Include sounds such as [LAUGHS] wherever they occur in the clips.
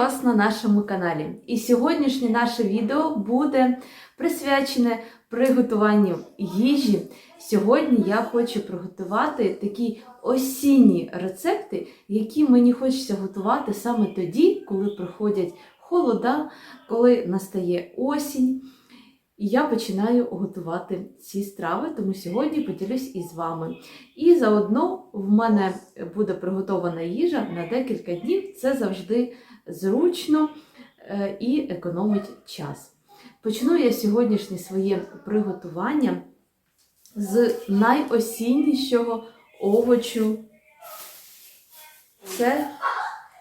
вас на нашому каналі. І сьогоднішнє наше відео буде присвячене приготуванню їжі. Сьогодні я хочу приготувати такі осінні рецепти, які мені хочеться готувати саме тоді, коли приходять холода, коли настає осінь. І я починаю готувати ці страви, тому сьогодні поділюсь із вами. І заодно в мене буде приготована їжа на декілька днів. Це завжди зручно е, і економить час. Почну я сьогоднішнє своє приготування з найосіннішого овочу. Це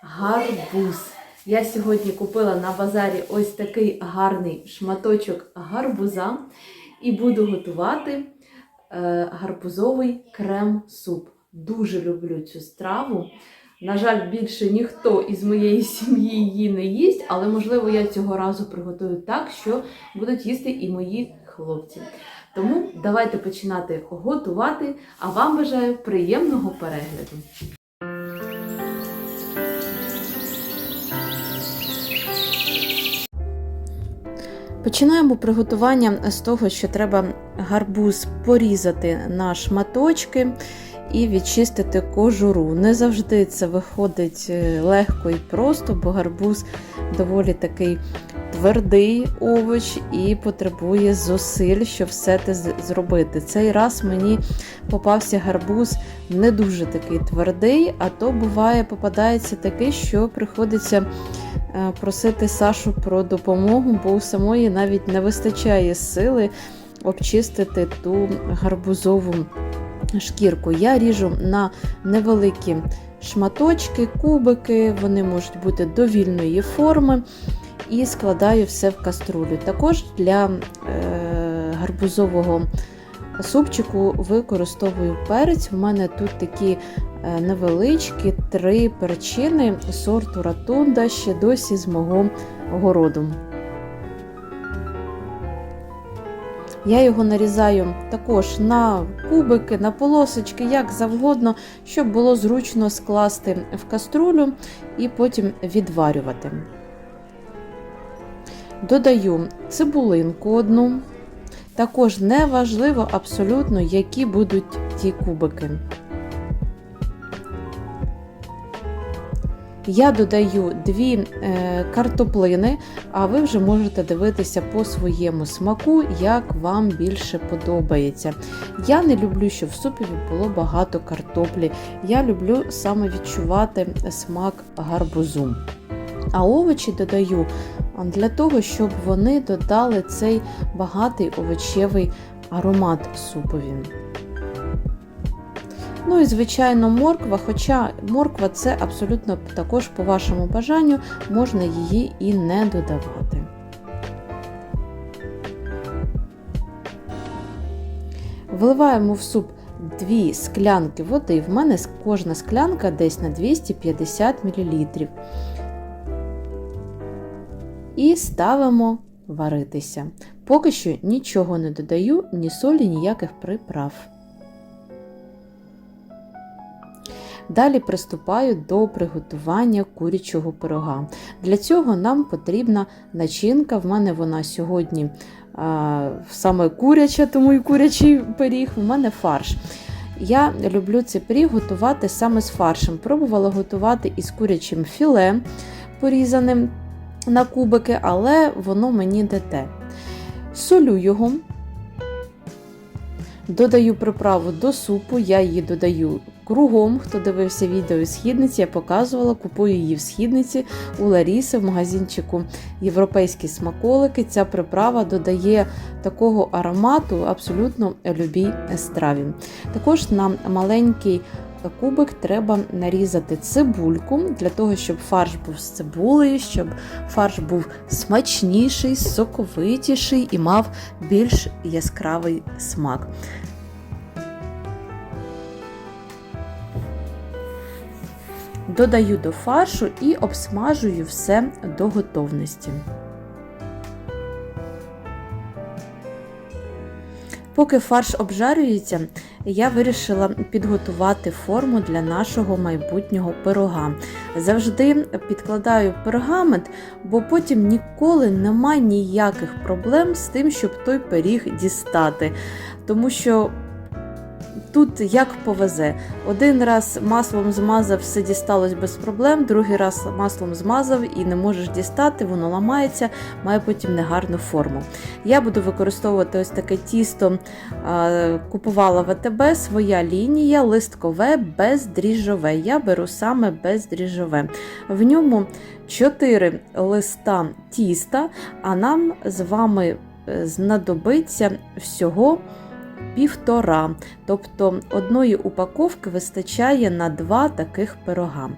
гарбуз. Я сьогодні купила на базарі ось такий гарний шматочок гарбуза і буду готувати е, гарбузовий крем-суп. Дуже люблю цю страву. На жаль, більше ніхто із моєї сім'ї її не їсть, але можливо я цього разу приготую так, що будуть їсти і мої хлопці. Тому давайте починати готувати, а вам бажаю приємного перегляду. Починаємо приготування з того, що треба гарбуз порізати на шматочки і відчистити кожуру. Не завжди це виходить е, легко і просто, бо гарбуз доволі такий твердий овоч і потребує зусиль, щоб все це зробити. Цей раз мені попався гарбуз не дуже такий твердий, а то буває, попадається такий, що приходиться. Е, просити Сашу про допомогу, бо у самої навіть не вистачає сили обчистити ту гарбузову шкірку. Я ріжу на невеликі шматочки, кубики, вони можуть бути довільної форми. І складаю все в каструлю. Також для е, гарбузового супчику використовую перець. У мене тут такі Е, невеличкі три перчини сорту ратунда ще досі з мого городу. Я його нарізаю також на кубики, на полосочки, як завгодно, щоб було зручно скласти в каструлю і потім відварювати. Додаю цибулинку одну. Також не важливо абсолютно, які будуть ті кубики. Я додаю дві е, картоплини, а ви вже можете дивитися по своєму смаку, як вам більше подобається. Я не люблю, щоб в супі було багато картоплі. Я люблю саме відчувати смак гарбузу. А овочі додаю для того, щоб вони додали цей багатий овочевий аромат супові. Ну і, звичайно, морква, хоча морква це абсолютно також по вашому бажанню, можна її і не додавати. Вливаємо в суп 2 склянки води. В мене кожна склянка десь на 250 мл. І ставимо варитися. Поки що нічого не додаю, ні солі, ніяких приправ. Далі приступаю до приготування курячого пирога. Для цього нам потрібна начинка. В мене вона сьогодні а, саме куряча, тому і курячий пиріг, в мене фарш. Я люблю цей пиріг готувати саме з фаршем. Пробувала готувати із курячим філе порізаним на кубики, але воно мені не те. Солю його. Додаю приправу до супу, я її додаю кругом. Хто дивився відео східниці, я показувала, купую її в східниці у Ларіси в магазинчику Європейські смаколики. Ця приправа додає такого аромату абсолютно любій страві. Також на маленький кубик треба нарізати цибульку для того, щоб фарш був з цибулею, щоб фарш був смачніший, соковитіший і мав більш яскравий смак. Додаю до фаршу і обсмажую все до готовності. Поки фарш обжарюється, я вирішила підготувати форму для нашого майбутнього пирога. Завжди підкладаю пергамент, бо потім ніколи немає ніяких проблем з тим, щоб той пиріг дістати. Тому що тут як повезе. Один раз маслом змазав, все дісталось без проблем, другий раз маслом змазав і не можеш дістати, воно ламається, має потім негарну форму. Я буду використовувати ось таке тісто, купувала в АТБ, своя лінія, листкове, бездріжджове. Я беру саме бездріжджове. В ньому 4 листа тіста, а нам з вами е, знадобиться всього півтора. Тобто одної упаковки вистачає на два таких пирога.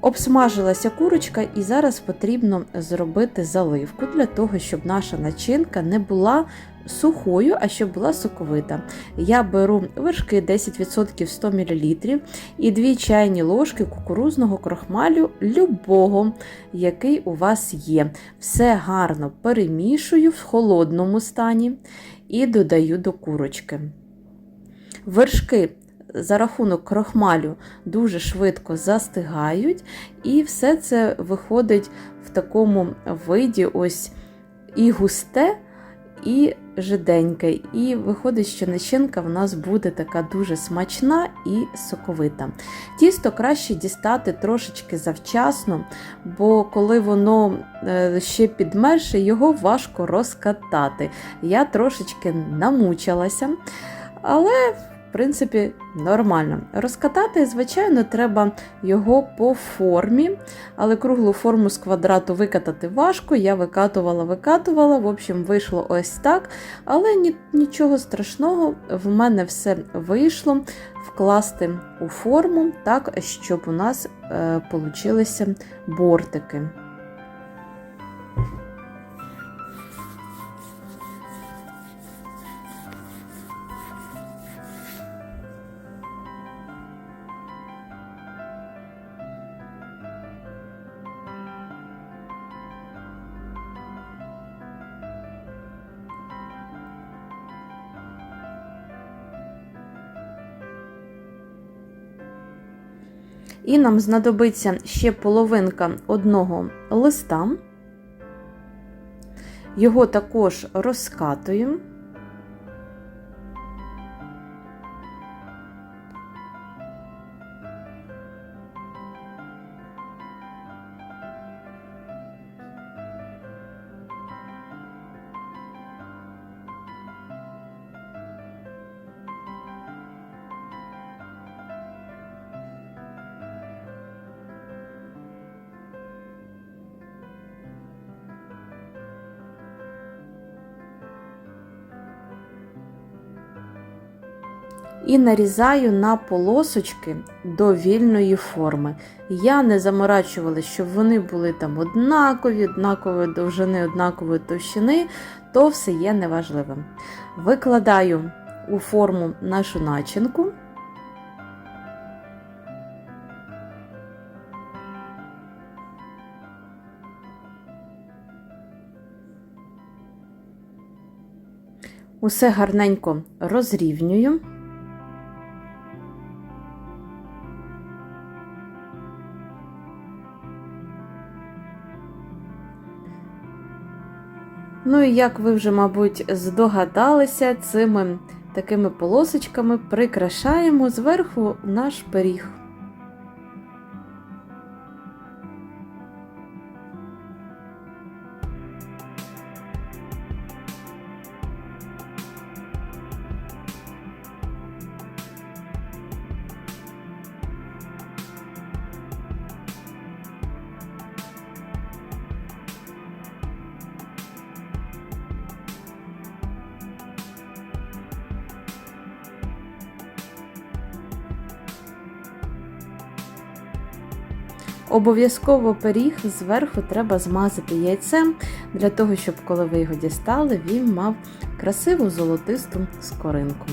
Обсмажилася курочка, і зараз потрібно зробити заливку для того, щоб наша начинка не була сухою, а щоб була соковита. Я беру вершки 10% 100 мл і 2 чайні ложки кукурузного крохмалю любого, який у вас є. Все гарно перемішую в холодному стані і додаю до курочки. Вершки за рахунок крохмалю дуже швидко застигають, і все це виходить в такому виді ось і густе, і жиденьке. І виходить, що начинка в нас буде така дуже смачна і соковита. Тісто краще дістати трошечки завчасно, бо коли воно е, ще підмерше, його важко розкатати. Я трошечки намучилася, але принципі, нормально. Розкатати, звичайно, треба його по формі, але круглу форму з квадрату викатати важко. Я викатувала, викатувала, в общем, вийшло ось так. Але ні, нічого страшного, в мене все вийшло вкласти у форму так, щоб у нас е, получилися бортики. І нам знадобиться ще половинка одного листа. Його також розкатуємо. І нарізаю на полосочки до вільної форми. Я не заморачувала, щоб вони були там однакові, однакової довжини, однакової товщини, то все є неважливим. Викладаю у форму нашу начинку. Усе гарненько розрівнюю. Ну і як ви вже, мабуть, здогадалися, цими такими полосочками прикрашаємо зверху наш пиріг. Обов'язково пиріг зверху треба змазати яйцем, для того, щоб коли ви його дістали, він мав красиву золотисту скоринку.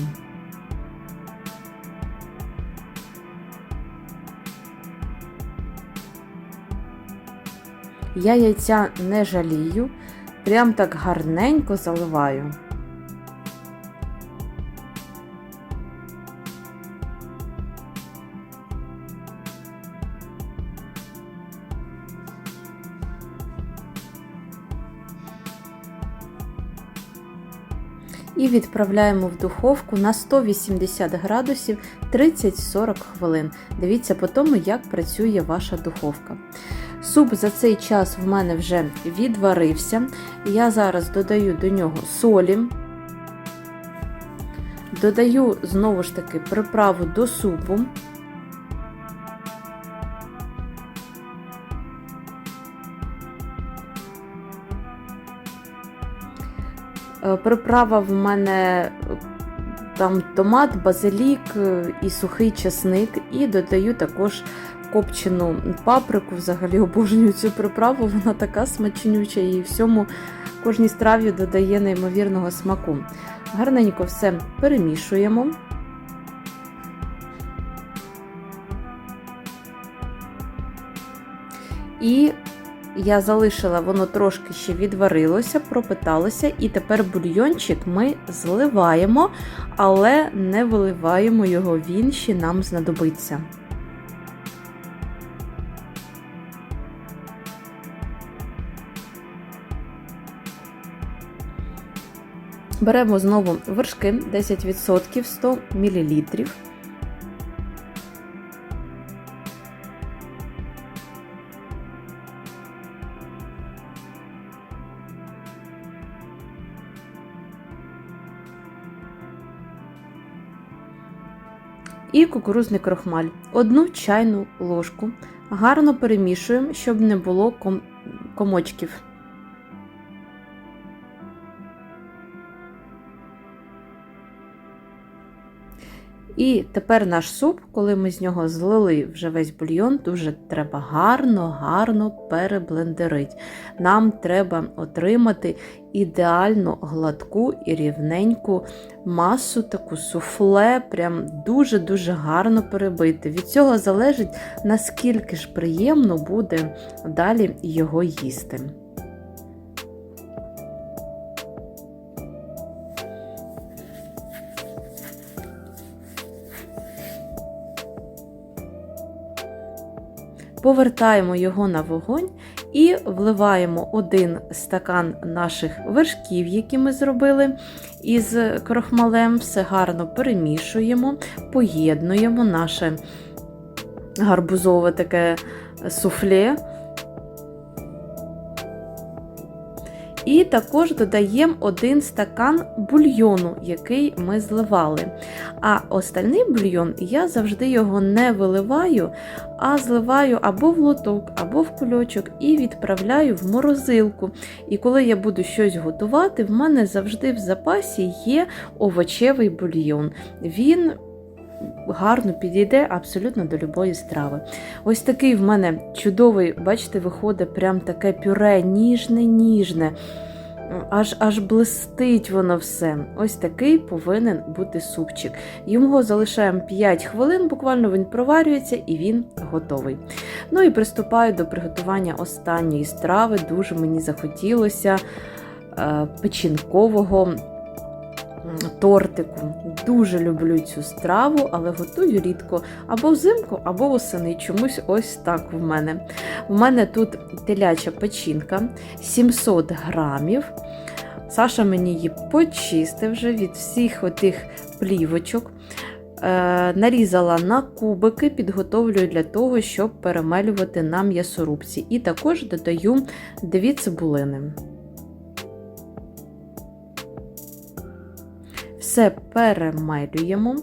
Я яйця не жалію, прям так гарненько заливаю. І відправляємо в духовку на 180 градусів 30-40 хвилин. Дивіться по тому, як працює ваша духовка. Суп за цей час в мене вже відварився. Я зараз додаю до нього солі. Додаю знову ж таки приправу до супу. Приправа в мене там томат, базилік е, і сухий часник, і додаю також копчену паприку. Взагалі обожнюю цю приправу, вона така смачнюча і всьому кожній страві додає неймовірного смаку. Гарненько все перемішуємо. І я залишила, воно трошки ще відварилося, пропиталося, і тепер бульйончик ми зливаємо, але не виливаємо його, він ще нам знадобиться. Беремо знову вершки 10% 100 мл. І кукурузний крохмаль. Одну чайну ложку. Гарно перемішуємо, щоб не було ком... комочків. І тепер наш суп, коли ми з нього злили вже весь бульйон, дуже треба гарно-гарно переблендерити. Нам треба отримати ідеально гладку і рівненьку масу, таку суфле, прям дуже-дуже гарно перебити. Від цього залежить, наскільки ж приємно буде далі його їсти. Повертаємо його на вогонь і вливаємо один стакан наших вершків, які ми зробили із крохмалем. Все гарно перемішуємо, поєднуємо наше гарбузове таке суфле. І також додаємо один стакан бульйону, який ми зливали. А остальний бульйон я завжди його не виливаю, а зливаю або в лоток, або в кульочок і відправляю в морозилку. І коли я буду щось готувати, в мене завжди в запасі є овочевий бульйон. Він гарно підійде абсолютно до любої страви. Ось такий в мене чудовий, бачите, виходить прям таке пюре, ніжне-ніжне. Аж аж блистить воно все. Ось такий повинен бути супчик. Його залишаємо 5 хвилин, буквально він проварюється і він готовий. Ну і приступаю до приготування останньої страви. Дуже мені захотілося е, печінкового тортику. Дуже люблю цю страву, але готую рідко або взимку, або восени. Чомусь ось так в мене. У мене тут теляча печінка 700 грамів. Саша мені її почистив вже від всіх отих плівочок. Е, нарізала на кубики, підготовлюю для того, щоб перемелювати на м'ясорубці. І також додаю дві цибулини. Все перемелюємо.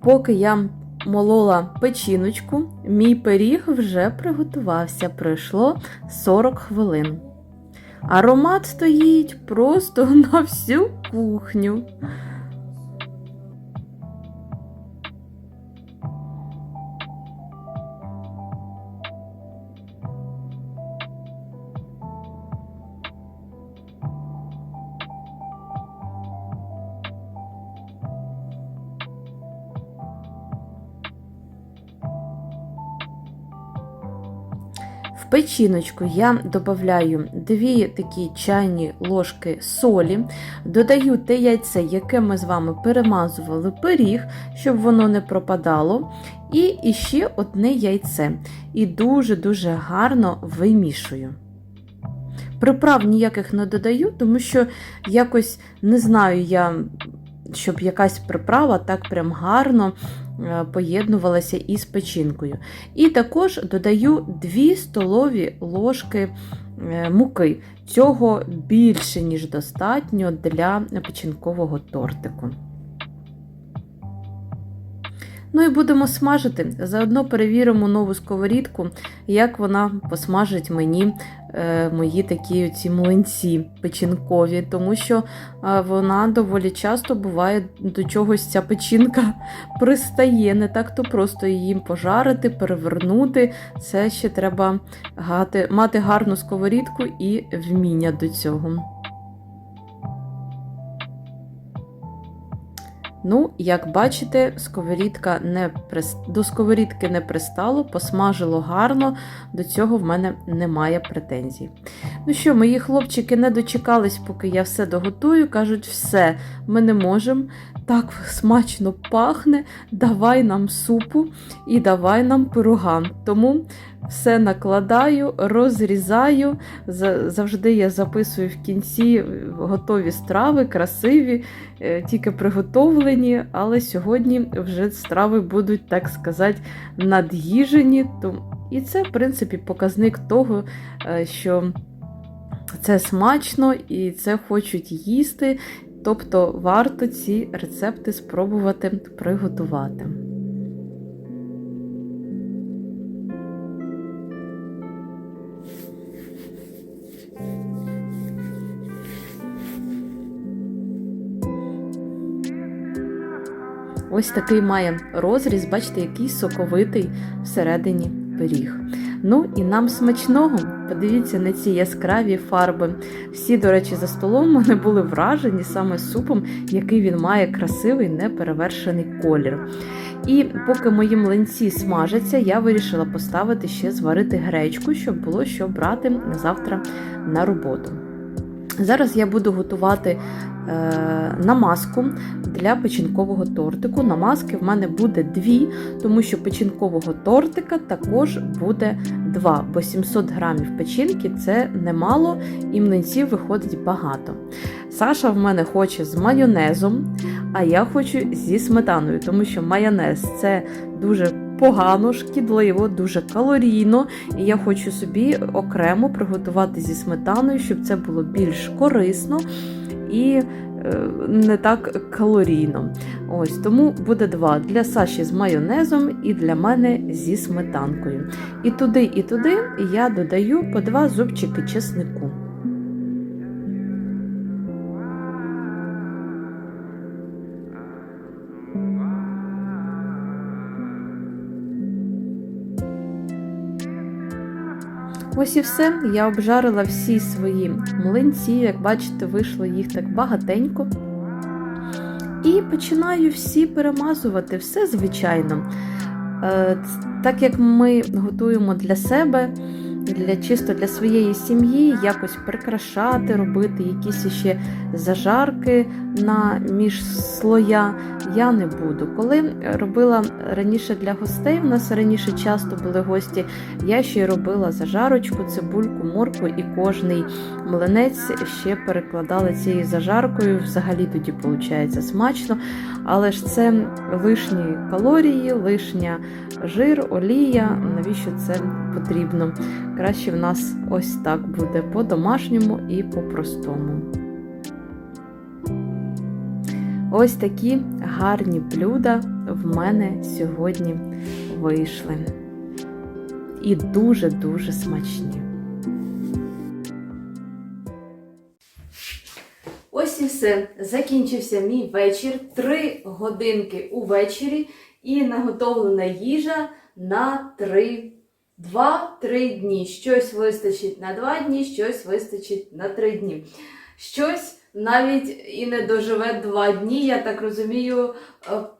Поки я молола печіночку, мій пиріг вже приготувався. Пройшло 40 хвилин. Аромат стоїть просто [LAUGHS] на всю кухню. Печіночку я додаю 2 такі чайні ложки солі, додаю те яйце, яке ми з вами перемазували пиріг, щоб воно не пропадало. І іще одне яйце. І дуже-дуже гарно вимішую. Приправ ніяких не додаю, тому що якось не знаю я, щоб якась приправа так прям гарно поєднувалася із печінкою. І також додаю 2 столові ложки е, муки. Цього більше, ніж достатньо для печінкового тортику. Ну і будемо смажити. Заодно перевіримо нову сковорідку, як вона посмажить мені е, мої такі оці млинці печінкові, тому що е, вона доволі часто буває до чогось ця печінка [LAUGHS] пристає. Не так то просто її пожарити, перевернути. Це ще треба мати гарну сковорідку і вміння до цього. Ну, як бачите, сковорідка не прис... до сковорідки не пристало, посмажило гарно, до цього в мене немає претензій. Ну що, мої хлопчики не дочекались, поки я все доготую. Кажуть, все, ми не можемо. Так смачно пахне, давай нам супу і давай нам пирога. Тому все накладаю, розрізаю. Завжди я записую в кінці готові страви, красиві, е, тільки приготовлені, але сьогодні вже страви будуть, так сказати, над'їжені. І це, в принципі, показник того, е, що це смачно і це хочуть їсти. Тобто варто ці рецепти спробувати приготувати. Ось такий має розріз, бачите, який соковитий всередині пиріг. Ну і нам смачного. Подивіться на ці яскраві фарби. Всі, до речі, за столом вони були вражені саме супом, який він має красивий неперевершений колір. І поки мої млинці смажаться, я вирішила поставити ще зварити гречку, щоб було що брати завтра на роботу. Зараз я буду готувати е, намазку для печінкового тортику. Намазки в мене буде дві, тому що печінкового тортика також буде два, бо 700 грамів печінки це немало, і млинців виходить багато. Саша в мене хоче з майонезом, а я хочу зі сметаною, тому що майонез це дуже погано, шкідливо, дуже калорійно, і я хочу собі окремо приготувати зі сметаною, щоб це було більш корисно і е, не так калорійно. Ось Тому буде два для Саші з майонезом і для мене зі сметанкою. І туди, і туди я додаю по два зубчики чеснику. Ось і все. Я обжарила всі свої млинці, як бачите, вийшло їх так багатенько. І починаю всі перемазувати, все звичайно. Е, так як ми готуємо для себе, для чисто для своєї сім'ї, якось прикрашати, робити якісь ще зажарки на між слоя я не буду. Коли робила раніше для гостей, у нас раніше часто були гості, я ще робила зажарочку, цибульку, моркву і кожний млинець ще перекладали цією зажаркою. Взагалі тоді виходить смачно. Але ж це лишні калорії, лишня жир, олія. Навіщо це потрібно? Краще в нас ось так буде по-домашньому і по-простому. Ось такі гарні блюда в мене сьогодні вийшли. І дуже-дуже смачні. Ось і все. Закінчився мій вечір. Три годинки увечері і наготовлена їжа на три. Два-три дні. Щось вистачить на два дні, щось вистачить на три дні. Щось навіть і не доживе два дні. Я так розумію,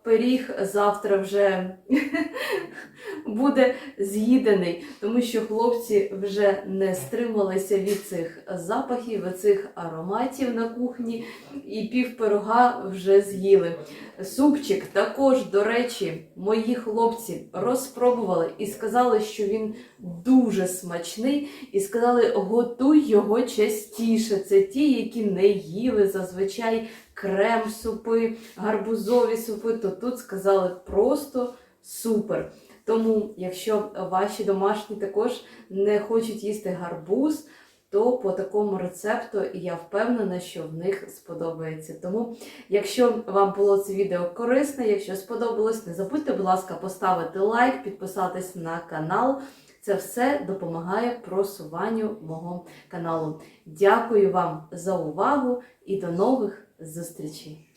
пиріг завтра вже [LAUGHS] буде з'їдений, тому що хлопці вже не стрималися від цих запахів, цих ароматів на кухні, і пів пирога вже з'їли. Супчик також, до речі, мої хлопці розпробували і сказали, що він дуже смачний, і сказали, готуй його частіше. Це ті, які не їли зазвичай крем-супи, гарбузові супи, то тут сказали просто супер. Тому, якщо ваші домашні також не хочуть їсти гарбуз, то по такому рецепту я впевнена, що в них сподобається. Тому, якщо вам було це відео корисне, якщо сподобалось, не забудьте, будь ласка, поставити лайк, підписатись на канал. Це все допомагає просуванню мого каналу. Дякую вам за увагу і до нових зустрічей!